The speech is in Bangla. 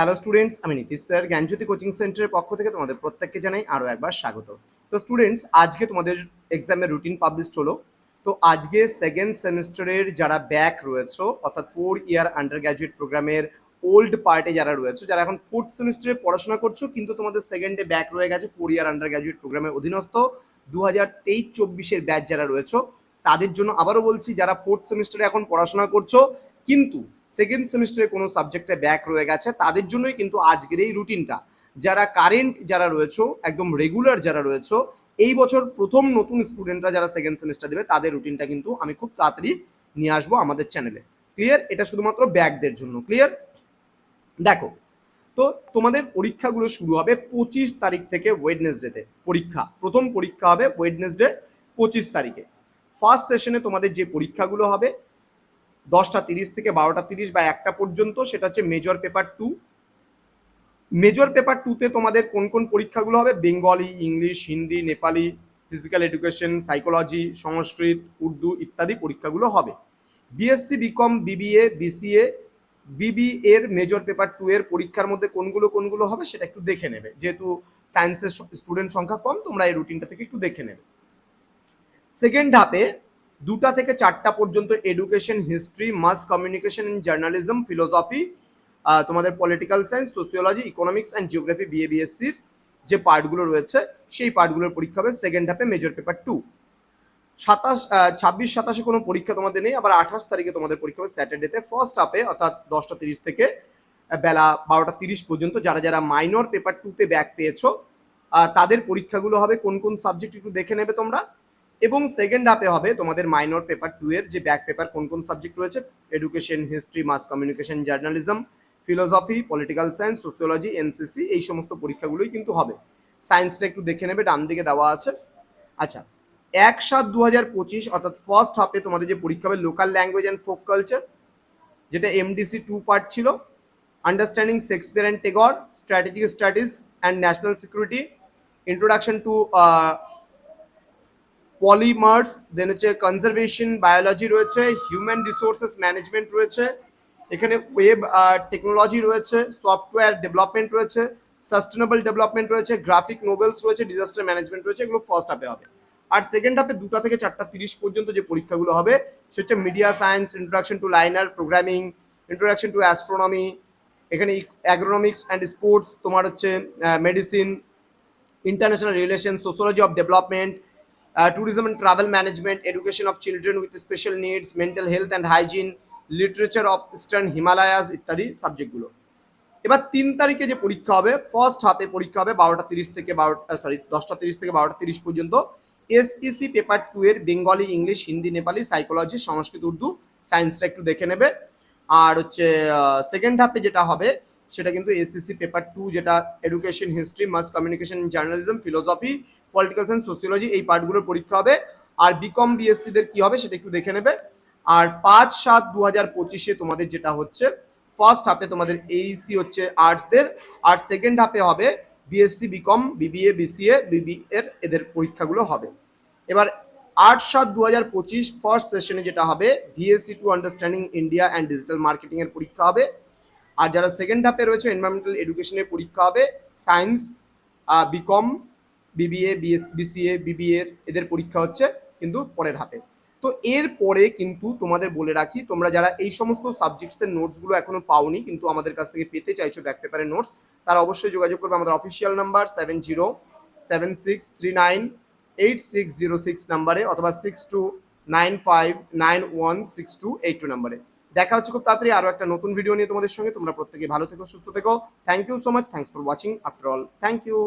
হ্যালো স্টুডেন্টস আমি নীতিশ স্যার। জ্ঞানজ্যোতি কোচিং সেন্টারের পক্ষ থেকে তোমাদের প্রত্যেককে জানাই আরও একবার স্বাগত। তো স্টুডেন্টস আজকে তোমাদের এক্সামের রুটিন পাবলিশড হলো। তো আজকে সেকেন্ড সেমিস্টারের যারা ব্যাক রয়েছে, অর্থাৎ ফোর ইয়ার আন্ডার গ্র্যাজুয়েট প্রোগ্রামের ওল্ড পার্টে যারা রয়েছে, যারা এখন ফোর্থ সেমিস্টারে পড়াশোনা করছ, কিন্তু তোমাদের সেকেন্ডে ব্যাক রয়ে গেছে ফোর ইয়ার আন্ডার গ্র্যাজুয়েট প্রোগ্রামের অধীনস্থ। দু হাজার তেইশ চব্বিশের ব্যাচ যারা রয়েছে, তাদের জন্য আবারও বলছি, যারা ফোর্থ সেমিস্টারে এখন পড়াশোনা করছ কিন্তু সেকেন্ড সেমিস্টারে কোনো সাবজেক্টে ব্যাক রয়ে গেছে, তাদের জন্যই কিন্তু আজকের এই রুটিনটা যারা কারেন্ট যারা রয়েছে, একদম রেগুলার যারা রয়েছে, এই বছর প্রথম নতুন স্টুডেন্টরা যারা সেকেন্ড সেমিস্টার দেবে, তাদের রুটিনটা কিন্তু আমি খুব তাড়াতাড়ি নিয়ে আসব আমাদের চ্যানেলে ক্লিয়ার এটা শুধুমাত্র ব্যাকদের জন্য। ক্লিয়ার দেখো, তো তোমাদের পরীক্ষাগুলো শুরু হবে পঁচিশ তারিখ থেকে ওয়েডনেসডেতে পরীক্ষা। প্রথম পরীক্ষা হবে ওয়েডনেসডে পঁচিশ তারিখে। ফার্স্ট সেশনে তোমাদের যে পরীক্ষাগুলো হবে দশটা তিরিশ থেকে বারোটা তিরিশ বা একটা পর্যন্ত, সেটা হচ্ছে major paper two major paper টুতে তোমাদের কোন কোন পরীক্ষাগুলো হবে? Bengali English Hindi Nepali physical education psychology Sanskrit, Urdu ইত্যাদি পরীক্ষাগুলো হবে। বিএসসি বিকম বিবিএ বিসিএ বিবি এর মেজর পেপার টু এর পরীক্ষার মধ্যে কোনগুলো কোনগুলো হবে সেটা একটু দেখে নেবে। যেহেতু সায়েন্সের স্টুডেন্ট সংখ্যা কম, তোমরা এই রুটিনটা থেকে একটু দেখে নেবে। সেকেন্ড ধাপে দুটা থেকে চারটা পর্যন্ত education history mass communication in journalism philosophy তোমাদের political science sociology economics and geography BA বিএসসির যে পার্টগুলো রয়েছে, সেই পার্টগুলোর পরীক্ষা হবে সেকেন্ড হাফে মেজর পেপার টু সাতাশ ছাব্বিশ, সাতাশে কোনো পরীক্ষা তোমাদের নেই, আবার আঠাশ তারিখে তোমাদের পরীক্ষা হবে স্যাটারডেতে ফার্স্ট হাফে অর্থাৎ দশটা তিরিশ থেকে বেলা বারোটা তিরিশ পর্যন্ত যারা যারা মাইনর পেপার টুতে ব্যাক পেয়েছ তাদের পরীক্ষাগুলো হবে কোন কোন সাবজেক্ট একটু দেখে নেবে তোমরা। এবং সেকেন্ড হাফে হবে তোমাদের মাইনর পেপার টু এর যে ব্যাক পেপার কোন কোন সাবজেক্ট রয়েছে? Education history mass communication journalism philosophy political science sociology NCC এই সমস্ত পরীক্ষাগুলোই কিন্তু হবে। সায়েন্সটা একটু দেখে নেবে, ডান দিকে দেওয়া আছে। আচ্ছা এক সাত দু হাজার পঁচিশ, অর্থাৎ ফার্স্ট হাফে তোমাদের যে পরীক্ষা হবে local language and folk culture যেটা এমডিসি টু পার্ট ছিল understanding Shakespeare and Tagore strategic studies and national security introduction to polymers then হচ্ছে কনজারভেশন বায়োলজি রয়েছে হিউম্যান রিসোর্সেস ম্যানেজমেন্ট রয়েছে, এখানে ওয়েব টেকনোলজি রয়েছে সফটওয়্যার ডেভেলপমেন্ট রয়েছে সাস্টেনেবল ডেভেলপমেন্ট রয়েছে গ্রাফিক নোবেলস রয়েছে ডিজাস্টার ম্যানেজমেন্ট রয়েছে, এগুলো ফার্স্ট হাফে হবে। আর সেকেন্ড হাফে দুটা থেকে চারটা তিরিশ পর্যন্ত যে পরীক্ষাগুলো হবে, সেটা হচ্ছে media science introduction to linear programming introduction to astronomy এখানে অ্যাগ্রোনমিক্স অ্যান্ড স্পোর্টস তোমার হচ্ছে medicine international relation sociology of development tourism and travel management education of children with special needs mental health and hygiene literature of eastern Himalayas ইত্যাদি সাবজেক্টগুলো এবার তিন তারিখে যে পরীক্ষা হবে ফার্স্ট হাফে পরীক্ষা হবে বারোটা তিরিশ থেকে বারোটা সরি দশটা তিরিশ থেকে বারোটা তিরিশ পর্যন্ত। এসইসি পেপার টু এর Bengali English Hindi Nepali psychology Sanskrit, Urdu সায়েন্সটা একটু দেখে নেবে। আর হচ্ছে সেকেন্ড হাফে যেটা হবে, সেটা কিন্তু এসএসসি পেপার টু যেটা education history mass communication journalism philosophy political science sociology এই পার্টগুলোর পরীক্ষা হবে। আর বিকম বিএসসিদের কি হবে সেটা একটু দেখে নেবে। আর পাঁচ সাত দু হাজার পঁচিশে তোমাদের যেটা হচ্ছে ফার্স্ট হাফে তোমাদের এইসি হচ্ছে আর্টসদের আর সেকেন্ড হাফে হবে বিএসসি বিকম বিবিএ বিসিএ বিবি এর এদের পরীক্ষাগুলো হবে। এবার আট সাত দু হাজার পঁচিশ ফার্স্ট সেশনে যেটা হবে VSC two understanding India and digital marketing এর পরীক্ষা হবে। আর যারা সেকেন্ড হাফে রয়েছে এনভায়রনমেন্টাল এডুকেশনের পরীক্ষা হবে science BCom BBA BS BCA BBA এদের পরীক্ষা হচ্ছে কিন্তু পরের হাতে। তো এর পরে কিন্তু তোমাদের বলে রাখি, তোমরা যারা এই সমস্ত সাবজেক্টসের নোটসগুলো এখনও পাওনি কিন্তু আমাদের কাছ থেকে পেতে চাইছো ব্যাক পেপারের নোটস তারা অবশ্যই যোগাযোগ করবে আমাদের official number seven zero seven six three nine eight six zero six নাম্বারে অথবা six two nine five nine one six two eight two নাম্বারে দেখা হচ্ছে খুব তাড়াতাড়ি আরও একটা নতুন ভিডিও নিয়ে তোমাদের সঙ্গে। তোমরা প্রত্যেকে ভালো থেকো, সুস্থ থেকো। Thank you so much thanks for watching after all thank you